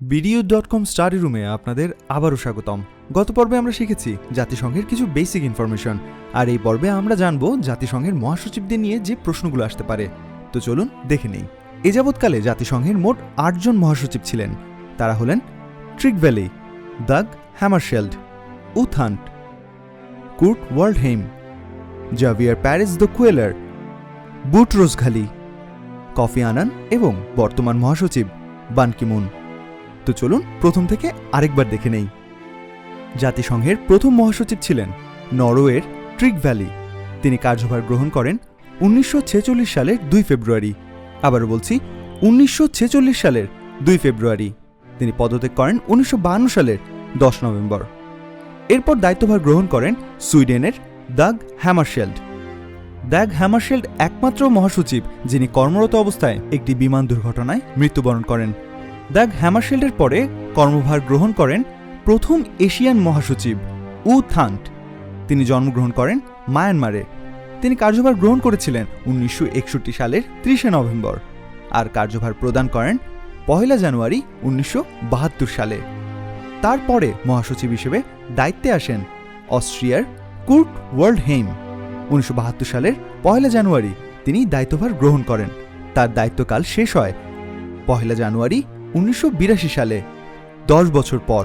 BDO dot com study রুমে আপনাদের আবারও স্বাগতম। গত পর্বে আমরা শিখেছি জাতিসংঘের কিছু বেসিক ইনফরমেশন আর এই পর্বে আমরা জানব জাতিসংঘের মহাসচিবদের নিয়ে যে প্রশ্নগুলো আসতে পারে। তো চলুন দেখে নেই। এ যাবৎকালে জাতিসংঘের মোট আটজন মহাসচিব ছিলেন। তারা হলেন Trygve Lie Dag Hammarskjold U Thant Kurt Waldheim Javier Perez de Cuellar Boutros Ghali Kofi Annan এবং বর্তমান মহাসচিব বানকিমুন। তো চলুন প্রথম থেকে আরেকবার দেখে নেই। জাতিসংঘের প্রথম মহাসচিব ছিলেন নরওয়ের ট্রিক ভ্যালি। তিনি কার্যভার গ্রহণ করেন উনিশশো ছেচল্লিশ সালের দুই ফেব্রুয়ারি। আবারও বলছি, উনিশশো ছেচল্লিশ সালের দুই ফেব্রুয়ারি। তিনি পদত্যাগ করেন উনিশশো সালের দশ নভেম্বর। এরপর দায়িত্বভার গ্রহণ করেন সুইডেনের দাগ হ্যামারশেল্ড। দ্যাগ হ্যামারশেল্ড একমাত্র মহাসচিব যিনি কর্মরত অবস্থায় একটি বিমান দুর্ঘটনায় মৃত্যুবরণ করেন। দ্যাগ হ্যামারশেল্ডের পরে কর্মভার গ্রহণ করেন প্রথম এশিয়ান মহাসচিব উ থান্ট। তিনি জন্মগ্রহণ করেন মায়ানমারে। তিনি কার্যভার গ্রহণ করেছিলেন উনিশশো একষট্টি সালের ত্রিশে নভেম্বর আর কার্যভার প্রদান করেন পহেলা জানুয়ারি উনিশশো বাহাত্তর সালে। তারপরে মহাসচিব হিসেবে দায়িত্বে আসেন অস্ট্রিয়ার কুর্ট ওয়ার্ল্ড হেইম উনিশশো বাহাত্তর সালের পয়লা জানুয়ারি তিনি দায়িত্বভার গ্রহণ করেন। তার দায়িত্বকাল শেষ হয় পহেলা জানুয়ারি উনিশশো বিরাশি সালে, দশ বছর পর।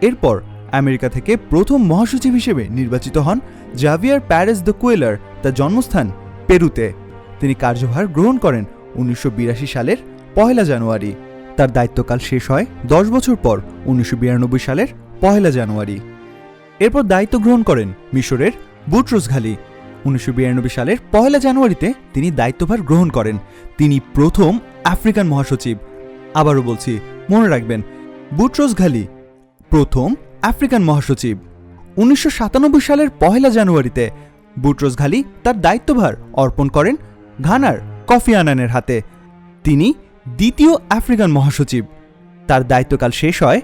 এরপর আমেরিকা থেকে প্রথম মহাসচিব হিসেবে নির্বাচিত হন জাভিয়ার প্যারেস দ্য কুয়েলার, তার জন্মস্থান পেরুতে। তিনি কার্যভার গ্রহণ করেন উনিশশো বিরাশি সালের পহেলা জানুয়ারি। তার দায়িত্বকাল শেষ হয় দশ বছর পর, উনিশশো বিরানব্বই সালের পহেলা জানুয়ারি। এরপর দায়িত্ব গ্রহণ করেন মিশরের বুটরোস ঘালি। উনিশশো সালের পহেলা জানুয়ারিতে তিনি দায়িত্বভার গ্রহণ করেন। তিনি প্রথম আফ্রিকান মহাসচিব। আবারও বলছি, মনে রাখবেন, বুটরোস ঘালি, প্রথম আফ্রিকান মহাসচিব। উনিশশো সাতানব্বই সালের পহেলা জানুয়ারিতে বুটরোস ঘালি তার দায়িত্বভার অর্পণ করেন ঘানার কফি আনানের হাতে। তিনি দ্বিতীয় আফ্রিকান মহাসচিব। তার দায়িত্বকাল শেষ হয়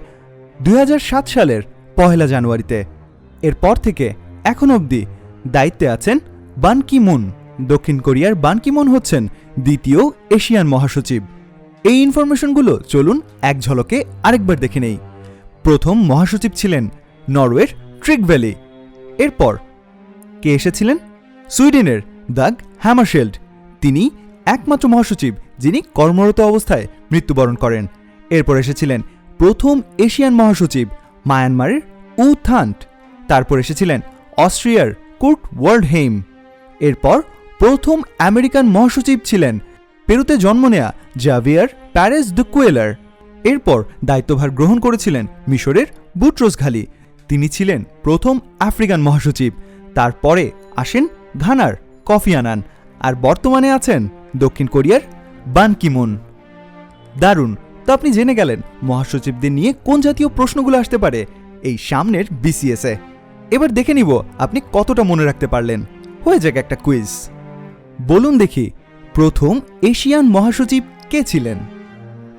দুই হাজার সাত সালের পহেলা জানুয়ারিতে। এরপর থেকে এখন অবধি দায়িত্বে আছেন বান কি মুন। দক্ষিণ কোরিয়ার বান কি মুন হচ্ছেন দ্বিতীয় এশিয়ান মহাসচিব। এই ইনফরমেশনগুলো চলুন এক ঝলকে আরেকবার দেখে নেই। প্রথম মহাসচিব ছিলেন নরওয়ের ট্রিক ভ্যালি। এরপর কে এসেছিলেন? সুইডেনের দাগ হ্যামারশেল্ড। তিনি একমাত্র মহাসচিব যিনি কর্মরত অবস্থায় মৃত্যুবরণ করেন। এরপর এসেছিলেন প্রথম এশিয়ান মহাসচিব মায়ানমারের উ থান্ট। তারপর এসেছিলেন অস্ট্রিয়ার কুর্ট ওয়ার্ল্ডহেইম এরপর প্রথম আমেরিকান মহাসচিব ছিলেন পেরুতে জন্ম নেয়া জাভিয়ার প্যারেস দ্য কুয়েলার। এরপর দায়িত্বভার গ্রহণ করেছিলেন মিশরের বুটরোস ঘালি তিনি ছিলেন প্রথম আফ্রিকান মহাসচিব। তারপরে আসেন ঘানার কফি আনান আর বর্তমানে আছেন দক্ষিণ কোরিয়ার বান কিমুন। দারুণ, তো আপনি জেনে গেলেন মহাসচিবদের নিয়ে কোন জাতীয় প্রশ্নগুলো আসতে পারে এই সামনের বিসিএসে এবার দেখে নিব আপনি কতটা মনে রাখতে পারলেন। হয়ে যাক একটা কুইজ। বলুন দেখি প্রথম এশিয়ান মহাসচিব কে ছিলেন?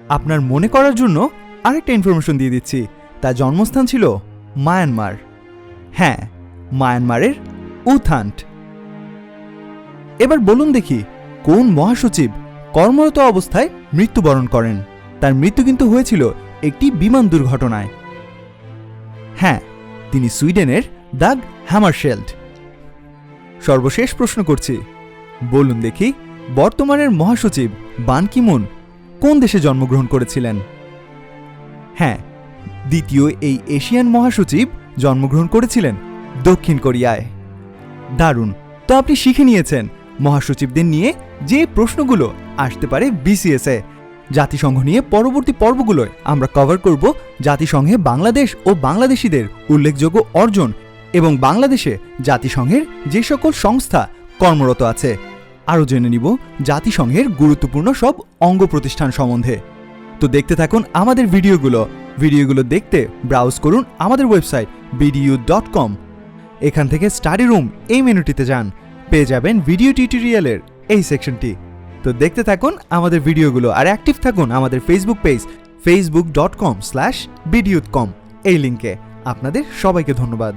আপনার মনে করার জন্য আরেকটা ইনফরমেশন দিয়ে দিচ্ছি। তার জন্মস্থান ছিল মায়ানমার। হ্যাঁ মায়ানমারের উথান্ট এবার বলুন দেখি, কোন মহাসচিব কর্মরত অবস্থায় মৃত্যুবরণ করেন? তার মৃত্যু কিন্তু হয়েছিল একটি বিমান দুর্ঘটনায়। হ্যাঁ তিনি সুইডেনের দাগ হ্যামারশেল্ড। সর্বশেষ প্রশ্ন করছি। বলুন দেখি বর্তমানের মহাসচিব বান কিমুন কোন দেশে জন্মগ্রহণ করেছিলেন? হ্যাঁ দ্বিতীয় এই এশিয়ান মহাসচিব জন্মগ্রহণ করেছিলেন দক্ষিণ কোরিয়ায়। দারুণ, তো আপনি শিখে নিয়েছেন মহাসচিবদের নিয়ে যে প্রশ্নগুলো আসতে পারে বিসিএসএ জাতিসংঘ নিয়ে পরবর্তী পর্বগুলোয় আমরা কভার করব জাতিসংঘে বাংলাদেশ ও বাংলাদেশিদের উল্লেখযোগ্য অর্জন এবং বাংলাদেশে জাতিসংঘের যে সকল সংস্থা কর্মরত আছে। আরও জেনে নিব জাতিসংঘের গুরুত্বপূর্ণ সব অঙ্গ প্রতিষ্ঠান সম্বন্ধে। তো দেখতে থাকুন আমাদের ভিডিওগুলো। ভিডিওগুলো দেখতে ব্রাউজ করুন আমাদের ওয়েবসাইট বিডিইউ ডট কম। এখান থেকে স্টাডি রুম এই মেনুটিতে যান। পেয়ে যাবেন ভিডিও টিউটোরিয়ালের এই সেকশনটি। তো দেখতে থাকুন আমাদের ভিডিওগুলো আর অ্যাক্টিভ থাকুন আমাদের Facebook page Facebook dot com slash বিডিউট com. এই লিঙ্কে আপনাদের সবাইকে ধন্যবাদ।